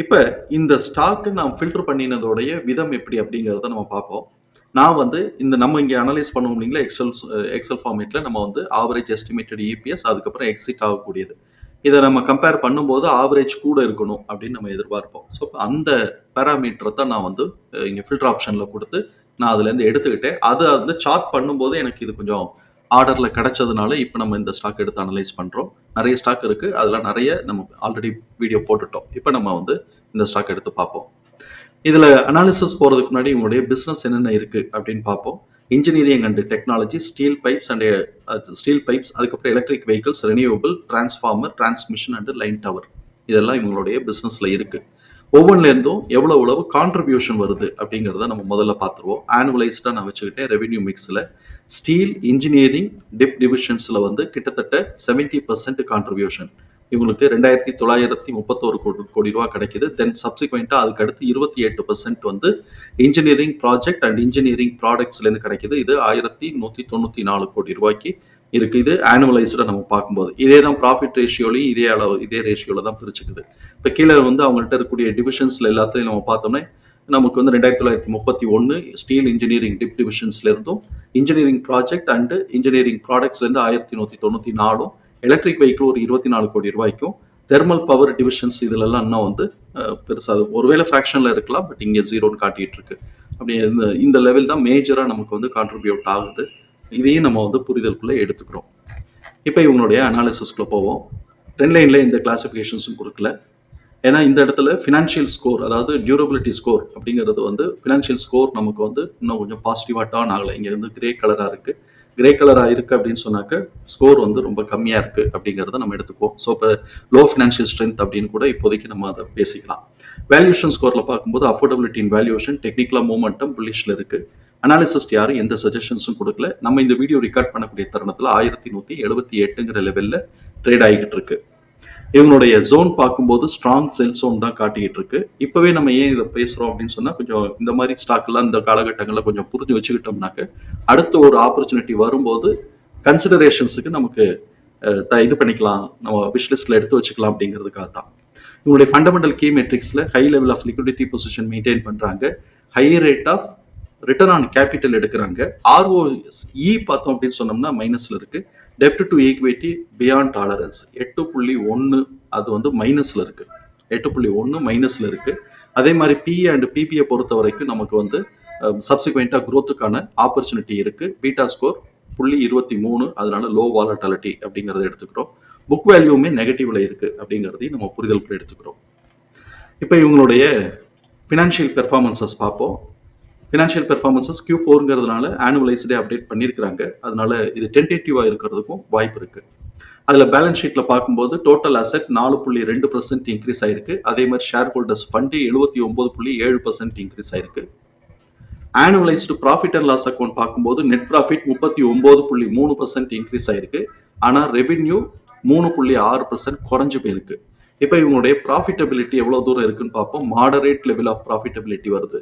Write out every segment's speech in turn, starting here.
இப்போ இந்த ஸ்டாக்கு நான் ஃபில்டர் பண்ணினதோடைய விதம் எப்படி அப்படிங்கிறத நம்ம பார்ப்போம். நான் வந்து இந்த நம்ம இங்கே அனலைஸ் பண்ணுவோம் இல்லைங்களா? எக்ஸல் எக்ஸல் ஃபார்மேட்டில் நம்ம வந்து ஆவரேஜ் எஸ்டிமேட்டட் இபிஎஸ் அதுக்கப்புறம் எக்ஸிட் ஆகக்கூடியது. இதை நம்ம கம்பேர் பண்ணும்போது ஆவரேஜ் கூட இருக்கணும் அப்படின்னு நம்ம எதிர்பார்ப்போம். ஸோ அந்த பேராமீட்டரை தான் நான் வந்து இங்கே ஃபில்டர் ஆப்ஷனில் கொடுத்து நான் அதுலேருந்து எடுத்துக்கிட்டேன். அது வந்து சார்ட் பண்ணும்போது எனக்கு இது கொஞ்சம் ஆர்டரில் கிடைச்சதுனால இப்போ நம்ம இந்த ஸ்டாக் எடுத்து அனலைஸ் பண்ணுறோம் நிறைய ஸ்டாக் இருக்குது அதில் நிறைய நம்ம ஆல்ரெடி வீடியோ போட்டுட்டோம். இப்போ நம்ம வந்து இந்த ஸ்டாக் எடுத்து பார்ப்போம். இதில் அனாலிசிஸ் போகிறதுக்கு முன்னாடி உங்களுடைய பிஸ்னஸ் என்னென்ன இருக்குது அப்படின்னு பார்ப்போம். Engineering and technology steel pipes and steel pipes அதுக்கப்புறம் electric vehicles renewable transformer transmission and line tower இதெல்லாம் இவங்களுடைய பிஸ்னஸில் இருக்குது ஒவ்வொன்றுலேருந்தும் எவ்வளோ எவ்வளவு கான்ட்ரிபியூஷன் வருது அப்படிங்கிறத நம்ம முதல்ல பார்த்துருவோம். ஆனுவலைஸ்டாக நான் வச்சுக்கிட்டேன் ரெவென்யூ மிக்ஸில் ஸ்டீல் இன்ஜினியரிங் டிப் டிவிஷன்ஸில் வந்து கிட்டத்தட்ட செவன்ட்டி பர்சன்ட் கான்ட்ரிபியூஷன் இவங்களுக்கு ரெண்டாயிரத்தி தொள்ளாயிரத்தி முப்பத்தோரு கோடி கோடி ரூபா கிடைக்குது. தென் சப்சிக்வெண்ட்டாக அதுக்கு அடுத்து இருபத்தி எட்டு பர்சன்ட் வந்து இன்ஜினியரிங் ப்ராஜெக்ட் அண்ட் இன்ஜினியரிங் ப்ராடக்ட்ஸ்லேருந்து கிடைக்குது. இது ஆயிரத்தி நூற்றி தொண்ணூற்றி நாலு கோடி ரூபாய்க்கு இருக்கு. இது ஆனுவலைஸ்டாக நம்ம பார்க்கும்போது. இதே தான் ப்ராஃபிட் ரேஷியோலையும் இதே அளவு இதே ரேஷியோவில் தான் பிரிச்சுக்குது. இப்போ கீழே வந்து அவங்கள்ட்ட இருக்கக்கூடிய டிவிஷன்ஸில் எல்லாத்துலையும் நம்ம பார்த்தோம்னா நமக்கு வந்து ரெண்டாயிரத்தி தொள்ளாயிரத்தி முப்பத்தி ஒன்று ஸ்டீல் இன்ஜினியரிங் டிப் டிவிஷன்ஸ்ல இருந்தும் இன்ஜினியரிங் ப்ராஜெக்ட் அண்டு இன்ஜினியரிங் ப்ராடக்ட்ஸ்லேருந்து ஆயிரத்தி நூற்றி தொண்ணூற்றி நாலும் எலக்ட்ரிக் வெஹிக்கிள் ஒரு இருபத்தி நாலு கோடி ரூபாய்க்கும் தெர்மல் பவர் டிவிஷன்ஸ் இதுலலாம் இன்னும் வந்து பெருசாக ஒருவேளை ஃப்ராக்ஷனில் இருக்கலாம் பட் இங்கே ஜீரோன்னு காட்டிட்டு இருக்கு. அப்படி இந்த இந்த லெவல் தான் மேஜராக நமக்கு வந்து கான்ட்ரிபியூட் ஆகுது. இதையும் நம்ம வந்து புரிதலுக்குள்ளே எடுத்துக்கிறோம். இப்போ இவங்களுடைய அனாலிசிஸ்க்குள்ளே போவோம். ட்ரெண்ட் லைனில் இந்த கிளாசிஃபிகேஷன்ஸும் கொடுக்கல. ஏன்னா இந்த இடத்துல ஃபினான்ஷியல் ஸ்கோர் அதாவது டியூரபிலிட்டி ஸ்கோர் அப்படிங்கிறது வந்து ஃபினான்ஷியல் ஸ்கோர் நமக்கு வந்து இன்னும் கொஞ்சம் பாசிட்டிவாக டர்ன் ஆகலை. இங்கே வந்து கிரே கலராக இருக்குது கிரே கலராக இருக்குது அப்படின்னு சொன்னாக்க ஸ்கோர் வந்து ரொம்ப கம்மியாக இருக்குது அப்படிங்கிறத நம்ம எடுத்துக்குவோம். ஸோ இப்போ லோ ஃபினான்ஷியல் ஸ்ட்ரென்த் அப்படின்னு கூட இப்போதைக்கு நம்ம அதை பேசிக்கலாம். வேல்யூஷன் ஸ்கோரில் பார்க்கும்போது அஃபோர்டபிலிட்டி இன் வேல்யூஷன் டெக்னிக்கலாக மூமெண்டம் புல்லிஷில் இருக்குது அனாலிசிஸ்ட் யாரும் எந்த சஜஷன்ஸும் கொடுக்கல. நம்ம இந்த வீடியோ ரெக்கார்ட் பண்ணக்கூடிய தருணத்தில் ஆயிரத்தி நூற்றி எழுபத்தி எட்டுங்கிற லெவலில் ட்ரேட் ஆகிக்கிட்டு இருக்கு. இவங்களுடைய ஜோன் பார்க்கும்போது ஸ்ட்ராங் செல் ஜோன் தான் காட்டிக்கிட்டு இருக்கு. இப்போவே நம்ம ஏன் இதை பேசுகிறோம் அப்படின்னு சொன்னால் கொஞ்சம் இந்த மாதிரி ஸ்டாக்லாம் இந்த காலகட்டங்களில் கொஞ்சம் புரிஞ்சு வச்சுக்கிட்டோம்னாக்க அடுத்த ஒரு ஆப்பர்ச்சுனிட்டி வரும்போது கன்சிடரேஷன்ஸுக்கு நமக்கு த- இது பண்ணிக்கலாம். நம்ம விஷ்லிஸ்டில் எடுத்து வச்சுக்கலாம் அப்படிங்கிறதுக்காக தான் இவங்களுடைய fundamental key மெட்ரிக்ஸில் high level of liquidity position maintain பண்ணுறாங்க high rate of return on capital எடுக்கிறாங்க. ஆர்ஓ இ பார்த்தோம் அப்படின்னு சொன்னோம்னா மைனஸில் இருக்கு. டெப்ட் டு ஈக்விட்டி பியாண்ட் டாலரன்ஸ் எட்டு புள்ளி ஒன்று அது வந்து மைனஸில் இருக்கு. எட்டு புள்ளி ஒன்று மைனஸில் இருக்கு. அதே மாதிரி பிஏ அண்ட் பிபியை பொறுத்த வரைக்கும் நமக்கு வந்து சப்சிக்வெண்ட்டாக குரோத்துக்கான ஆப்பர்ச்சுனிட்டி இருக்கு. பீட்டா ஸ்கோர் புள்ளி இருபத்தி மூணு அதனால லோ வாலட்டாலிட்டி அப்படிங்கிறத எடுத்துக்கிறோம். புக் வேல்யூமே நெகட்டிவ்ல இருக்கு அப்படிங்கிறதையும் நம்ம புரிதலுக்கு எடுத்துக்கிறோம். இப்போ இவங்களுடைய ஃபினான்ஷியல் பெர்ஃபார்மன்சஸ் பார்ப்போம். ஃபினான்ஷியல் பெர்ஃபார்மன்ஸஸ் கியூ ஃபோருங்கிறதுனால ஆனுவலைஸ்டே அப்டேட் பண்ணியிருக்கிறாங்க அதனால இது டென்டேட்டிவாக இருக்கிறதுக்கும் வாய்ப்பு இருக்கு. அதில் பேலன்ஸ் ஷீட்டில் பார்க்கும்போது டோட்டல் அசெட் நாலு புள்ளி ரெண்டு பர்சன்ட் இன்க்ரீஸ் ஆயிருக்கு. அதே மாதிரி ஷேர் ஹோல்டர்ஸ் ஃபண்டு எழுபத்தி ஒன்பது புள்ளி ஏழு பர்சன்ட் இன்க்ரீஸ் ஆயிருக்கு. Annualised profit and loss account பார்க்கும்போது நெட் ப்ராஃபிட் முப்பத்தி ஒன்பது புள்ளி மூணு பர்சன்ட் இன்க்ரீஸ் ஆயிருக்கு. ஆனால் ரெவென்யூ மூணு புள்ளி ஆறு பர்சன்ட் குறைஞ்சு போயிருக்கு. இப்போ இவங்களுடைய ப்ராஃபிட்டபிலிட்டி எவ்வளோ தூரம் இருக்குன்னு பார்ப்போம். மாடரேட் லெவல் ஆஃப் ப்ராஃபிட்டபிலிட்டி வருது.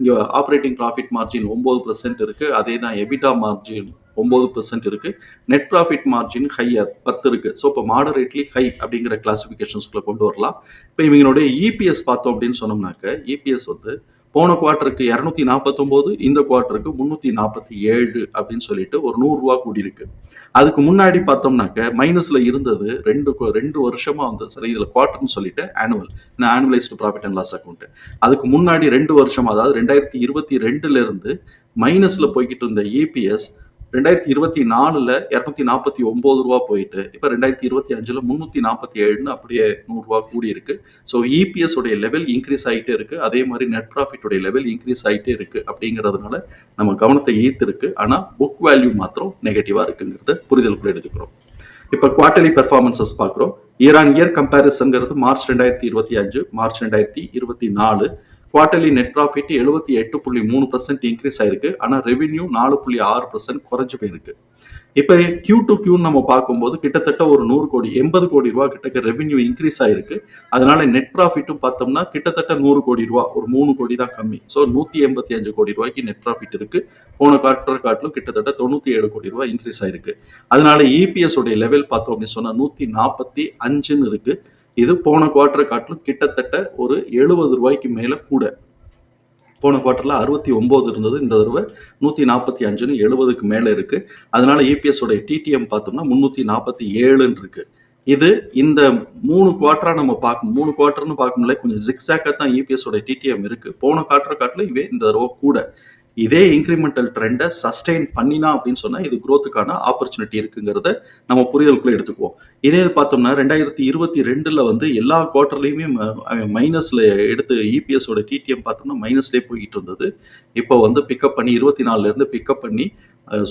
இங்கே ஆப்ரேட்டிங் ப்ராஃபிட் மார்ஜின் ஒம்பது பர்சன்ட் இருக்குது அதே தான் எபிட்டா மார்ஜின் ஒம்பது பர்சன்ட் இருக்குது நெட் ப்ராஃபிட் மார்ஜின் ஹையர் பத்து இருக்குது ஸோ இப்போ மாடரேட்லி ஹை அப்படிங்கிற கிளாஸிஃபிகேஷன்ஸ்குள்ளே கொண்டு வரலாம். இப்போ இவங்களுடைய இபிஎஸ் பார்த்தோம் அப்படின்னு சொன்னோம்னாக்க இபிஎஸ் வந்து போன குவார்ட்டருக்கு இரநூத்தி நாற்பத்தொம்போது இந்த குவார்ட்டருக்கு முந்நூற்றி நாற்பத்தி ஏழு அப்படின்னு சொல்லிட்டு ஒரு நூறுரூவா கூடியிருக்கு. அதுக்கு முன்னாடி பார்த்தோம்னாக்க மைனஸில் இருந்தது ரெண்டு ரெண்டு வருஷமா வந்து சரி இதில் குவார்ட்டர்னு சொல்லிட்டு annual annualised profit and loss account அதுக்கு முன்னாடி ரெண்டு வருஷம் அதாவது ரெண்டாயிரத்தி இருபத்தி ரெண்டுல இருந்து மைனஸ்ல போய்கிட்டு இருந்த இபிஎஸ் ரெண்டாயிரத்தி இருபத்தி நாலுல இரநூத்தி நாற்பத்தி ஒன்பது ரூபா போயிட்டு இப்போ ரெண்டாயிரத்தி இருபத்தி அஞ்சுல முந்நூற்றி நாற்பத்தி ஏழுன்னு அப்படியே நூறுரூவா கூடி இருக்கு ஸோ இபிஎஸ் உடைய லெவல் இன்க்ரீஸ் ஆகிட்டே இருக்கு. அதே மாதிரி நெட் ப்ராஃபிட் உடைய லெவல் இன்க்ரீஸ் ஆகிட்டே இருக்கு அப்படிங்கிறதுனால நம்ம கவனத்தை ஈர்த்திருக்கு. ஆனால் புக் வேல்யூ மாத்திரம் நெகட்டிவாக இருக்குங்கிறத புரிதலுக்குள்ள எடுத்துக்கிறோம். இப்போ குவார்டர்லி பெர்ஃபார்மன்சஸ் பார்க்குறோம். இயர் ஆன் இயர் கம்பேரிசன்ங்கிறது மார்ச் ரெண்டாயிரத்தி இருபத்தி அஞ்சு மார்ச் ரெண்டாயிரத்தி இருபத்தி நாலு குவார்டர்லி நெட் ப்ராஃபிட் எழுபத்தி எட்டு புள்ளி மூணு பர்சன்ட் இன்க்ரீஸ் ஆயிருக்கு. ஆனால் ரெவென்யூ நாலு புள்ளி ஆறு பர்சன்ட் குறைஞ்சு போயிருக்கு. இப்போ கியூ டு கியூன்னு நம்ம பார்க்கும்போது கிட்டத்தட்ட ஒரு நூறு கோடி எண்பது கோடி ரூபா கிட்டக்க ரெவென்யூ இன்க்ரீஸ் ஆயிருக்கு. அதனால நெட் ப்ராஃபிட்டும் பார்த்தோம்னா கிட்டத்தட்ட நூறு கோடி ரூபா ஒரு மூணு கோடி தான் கம்மி. ஸோ நூற்றி எண்பத்தி அஞ்சு கோடி ரூபாய்க்கு நெட் ப்ராஃபிட் இருக்கு. போன குவார்டர் காட்டிலும் கிட்டத்தட்ட தொண்ணூற்றி ஏழு கோடி ரூபாய் இன்க்ரீஸ் ஆயிருக்கு. அதனால இபிஎஸ் உடைய லெவல் பார்த்தோம் அப்படின்னு சொன்னால் நூற்றி நாற்பத்தி அஞ்சுன்னு இருக்குது இது போன குவார்டரை காட்டிலும் கிட்டத்தட்ட ஒரு எழுபது ரூபாய்க்கு மேலே கூட. போன குவார்ட்டரில் அறுபத்தி ஒம்பது இருந்தது. இந்த தடவை நூற்றி நாற்பத்தி அஞ்சுன்னு எழுபதுக்கு மேலே இருக்குது அதனால இபிஎஸோடைய டிடிஎம் பார்த்தோம்னா முந்நூற்றி நாற்பத்தி ஏழுன்னு இருக்குது இது இந்த மூணு குவார்டரா நம்ம பார்க்கும் மூணு குவார்டர்னு பார்க்கும்போது கொஞ்சம் ஜிக்ஸாக்காக தான் இபிஎஸோட டிடிஎம் இருக்கு. போன குவார்டர் காட்டில் இவே இந்த தடவை கூட. இதே இன்க்ரிமெண்டல் ட்ரெண்டை சஸ்டெயின் பண்ணினா அப்படின்னு சொன்னால் இது குரோத்துக்கான ஆப்பர்ச்சுனிட்டி இருக்குங்கிறத நம்ம புரிதலுக்குள்ளே எடுத்துக்குவோம். இதே இது பார்த்தோம்னா ரெண்டாயிரத்தி இருபத்தி ரெண்டில் வந்து எல்லா குவார்ட்டர்லேயுமே மைனஸில் எடுத்து இபிஎஸோட டிடிஎம் பார்த்தோம்னா மைனஸ்லேயே போய்கிட்டு இருந்தது. இப்போ வந்து பிக்கப் பண்ணி இருபத்தி நாலுலேருந்து பிக்கப் பண்ணி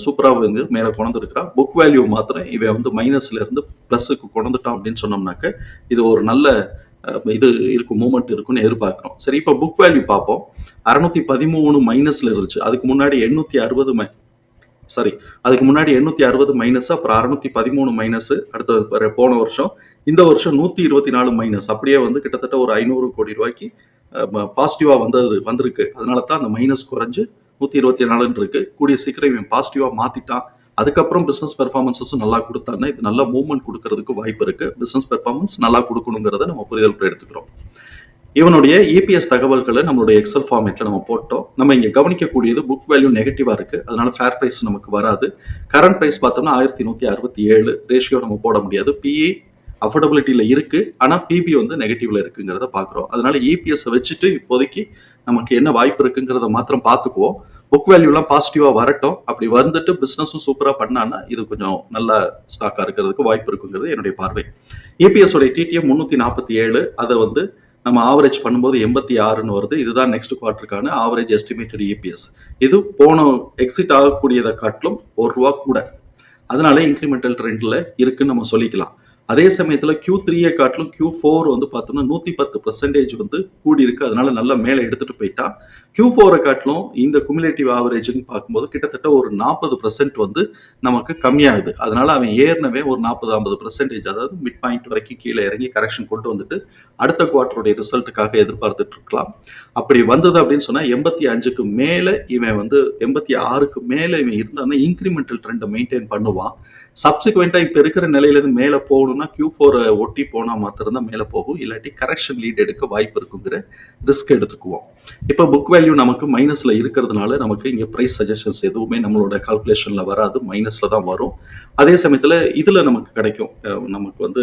சூப்பராக வந்து மேலே கொண்டுருக்கிறான் புக் வேல்யூ மாத்திரம் இவன் வந்து மைனஸ்லேருந்து ப்ளஸுக்கு கொண்டுட்டான் அப்படின்னு சொன்னோம்னாக்க இது ஒரு நல்ல இது இருக்கும் மூமெண்ட் இருக்கும்னு எதிர்பார்க்குறோம். சரி இப்போ புக் வேல்யூ பார்ப்போம். அறுநூத்தி பதிமூணு மைனஸ்ல இருந்துச்சு. அதுக்கு முன்னாடி எண்ணூத்தி அறுபது மை சாரி அதுக்கு முன்னாடி எண்ணூத்தி அறுபது மைனஸ் அப்புறம் அறுநூத்தி பதிமூணு மைனஸ் அடுத்த போன வருஷம். இந்த வருஷம் நூத்தி இருபத்தி நாலு மைனஸ் அப்படியே வந்து கிட்டத்தட்ட ஒரு ஐநூறு கோடி ரூபாய்க்கு பாசிட்டிவா வந்தது வந்திருக்கு. அதனால தான் அந்த மைனஸ் குறைஞ்சு நூத்தி இருபத்தி நாலுன்னு இருக்கு. கூடிய சீக்கிரம் இவன் பாசிட்டிவா மாத்திட்டான். அதுக்கப்புறம் பிஸ்னஸ் பெர்ஃபார்மன்ஸஸும் நல்லா கொடுத்தாங்கன்னா இது நல்ல மூவ்மெண்ட் கொடுக்கறதுக்கு வாய்ப்பு இருக்கு. பிஸ்னஸ் பெர்ஃபார்மன்ஸ் நல்லா கொடுக்கணுங்கிறத நம்ம புரிதல் எடுத்துக்கிறோம். இவனுடைய இபிஎஸ் தகவல்களை நம்மளுடைய எக்ஸல் ஃபார்மேட்ல நம்ம போட்டோம். நம்ம இங்கே கவனிக்கக்கூடியது புக் வேல்யூ நெகட்டிவா இருக்கு. அதனால ஃபேர் பிரைஸ் நமக்கு வராது. கரண்ட் பிரைஸ் பார்த்தோம்னா ஆயிரத்தி நூத்தி அறுபத்தி ஏழு. ரேஷியோ நம்ம போட முடியாது. பிஇ அஃபோர்டபிலிட்டியில் இருக்கு. ஆனால் பிபி வந்து நெகட்டிவ்ல இருக்குங்கிறத பார்க்குறோம். அதனால இபிஎஸ் வச்சுட்டு இப்போதைக்கு நமக்கு என்ன வாய்ப்பு இருக்குங்கிறத மாத்திரம் பார்த்துக்குவோம். புக் வேல்யூலாம் பாசிட்டிவாக வரட்டும். அப்படி வந்துட்டு பிஸ்னஸும் சூப்பராக பண்ணான்னா இது கொஞ்சம் நல்ல ஸ்டாக்காக இருக்கிறதுக்கு வாய்ப்பு இருக்குங்கிறது என்னுடைய பார்வை. இபிஎஸ் உடைய டிடிஎம் முந்நூற்றி நாற்பத்தி ஏழு அதை வந்து நம்ம ஆவரேஜ் பண்ணும்போது எண்பத்தி ஆறுன்னு வருது. இதுதான் நெக்ஸ்ட் குவார்ட்டருக்கான ஆவரேஜ் எஸ்டிமேட்டட் இபிஎஸ் இது போன எக்ஸிட் ஆகக்கூடியதை காட்டிலும் ஒரு ரூபா கூட. அதனால இன்க்ரிமெண்டல் ட்ரெண்டில் இருக்குன்னு நம்ம சொல்லிக்கலாம். அதே சமயத்தில் கியூ த்ரீயை காட்டிலும் கியூ ஃபோர் வந்து பார்த்தோம்னா நூற்றி பத்து பர்சன்டேஜ் வந்து கூடி இருக்கு அதனால நல்லா மேலே எடுத்துகிட்டு போயிட்டான் கியூ ஃபோரை காட்டிலும் இந்த குமுலேட்டிவ் ஆவரேஜ்னு பார்க்கும்போது கிட்டத்தட்ட ஒரு நாற்பது பர்சன்ட் வந்து நமக்கு கம்மியாகுது. அதனால அவன் ஏற்கனவே ஒரு நாற்பது ஐம்பது பர்சன்டேஜ் அதாவது மிட் பாயிண்ட் வரைக்கும் கீழே இறங்கி கரெக்ஷன் கொண்டு வந்துட்டு அடுத்த குவார்டருடைய ரிசல்ட்டுக்காக எதிர்பார்த்துட்டு இருக்கலாம். அப்படி வந்தது அப்படின்னு சொன்னா எண்பத்தி அஞ்சுக்கு மேல இவன் வந்து எண்பத்தி ஆறுக்கு மேல இவன் இருந்தான்னா இன்க்ரிமெண்டல் ட்ரெண்டை மெயின்டைன் பண்ணுவான். சப்சிக்வெண்ட்டாக இப்போ இருக்கிற நிலையில இருந்து மேல போகணும்னா கியூ ஃபோரை ஒட்டி போனா மாத்திரம்தான் மேல போகும். இல்லாட்டி கரெக்ஷன் லீட் எடுக்க வாய்ப்பு இருக்குங்கிற ரிஸ்க் எடுத்துக்குவோம். இப்போ புக் வேல்யூ நமக்கு மைனஸில் இருக்கிறதுனால நமக்கு இங்கே பிரைஸ் சஜஷன்ஸ் எதுவுமே நம்மளோட கால்குலேஷன்ல வராது மைனஸ்ல தான் வரும். அதே சமயத்தில் இதில் நமக்கு கிடைக்கும். நமக்கு வந்து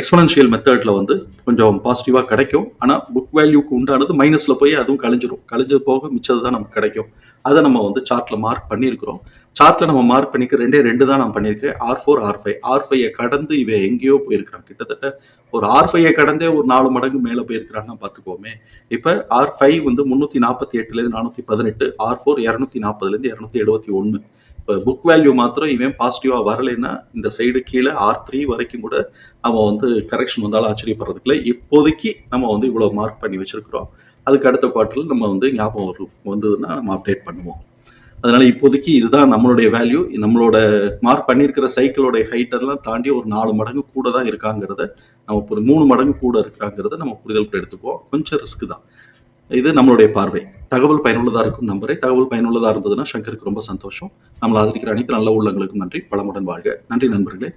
எக்ஸ்பனன்ஷியல் மெத்தடில் வந்து கொஞ்சம் பாசிட்டிவாக கிடைக்கும். ஆனால் புக் வேல்யூக்கு உண்டானது மைனஸ்ல போய் அதுவும் கழிஞ்சிரும். கழிஞ்சது போக மிச்சது தான் நமக்கு கிடைக்கும். அதை நம்ம வந்து சார்ட்டில் மார்க் பண்ணியிருக்கிறோம். சார்ட்ல நம்ம மார்க் பண்ணிக்க ரெண்டே ரெண்டு தான் நான் பண்ணியிருக்கேன் R four R five R five கடந்து இவன் எங்கேயோ போயிருக்கிறான். கிட்டத்தட்ட ஒரு ஆர் ஃபைவ் கடந்தே ஒரு நாலு மடங்கு மேலே போயிருக்கிறான்னு பார்த்துக்கோமே. இப்போ ஆர் ஃபைவ் வந்து முந்நூற்றி நாற்பத்தி எட்டுலேருந்து நானூற்றி பதினெட்டு ஆர் ஃபோர் இரநூத்தி நாற்பதுலேருந்து இரநூத்தி எழுபத்தி ஒன்று இப்போ புக் வேல்யூ மாத்திரம் இவன் பாசிட்டிவாக வரலைன்னா இந்த சைடு கீழே ஆர் த்ரீ வரைக்கும் கூட அவன் வந்து கரெக்ஷன் வந்தாலும் ஆச்சரியப்படுறதுக்குல இப்போதைக்கு நம்ம வந்து இவ்வளோ மார்க் பண்ணி வச்சிருக்கிறோம். அதுக்கு அடுத்த குவார்ட்டரில் நம்ம வந்து ஞாபகம் வரும். வந்ததுன்னா நம்ம அப்டேட் பண்ணுவோம். அதனால இப்போதைக்கு இதுதான் நம்மளுடைய வேல்யூ நம்மளோட மார்க் பண்ணியிருக்கிற சைக்கிளோட ஹைட் எல்லாம் தாண்டி ஒரு நாலு மடங்கு கூட தான் இருக்காங்கிறத நம்ம ஒரு மூணு மடங்கு கூட இருக்கிறாங்கிறத நம்ம புரிதல் எடுத்துக்குவோம். கொஞ்சம் ரிஸ்க் தான். இது நம்மளுடைய பார்வை. தகவல் பயனுள்ளதாக இருக்கும் நம்பரை. தகவல் பயனுள்ளதாக இருந்ததுன்னா சங்கருக்கு ரொம்ப சந்தோஷம். நம்மளை ஆதரிக்கிற அனைத்து நல்ல உள்ளங்களுக்கும் நன்றி. பலமுடன் வாழ்க. நன்றி நண்பர்களே.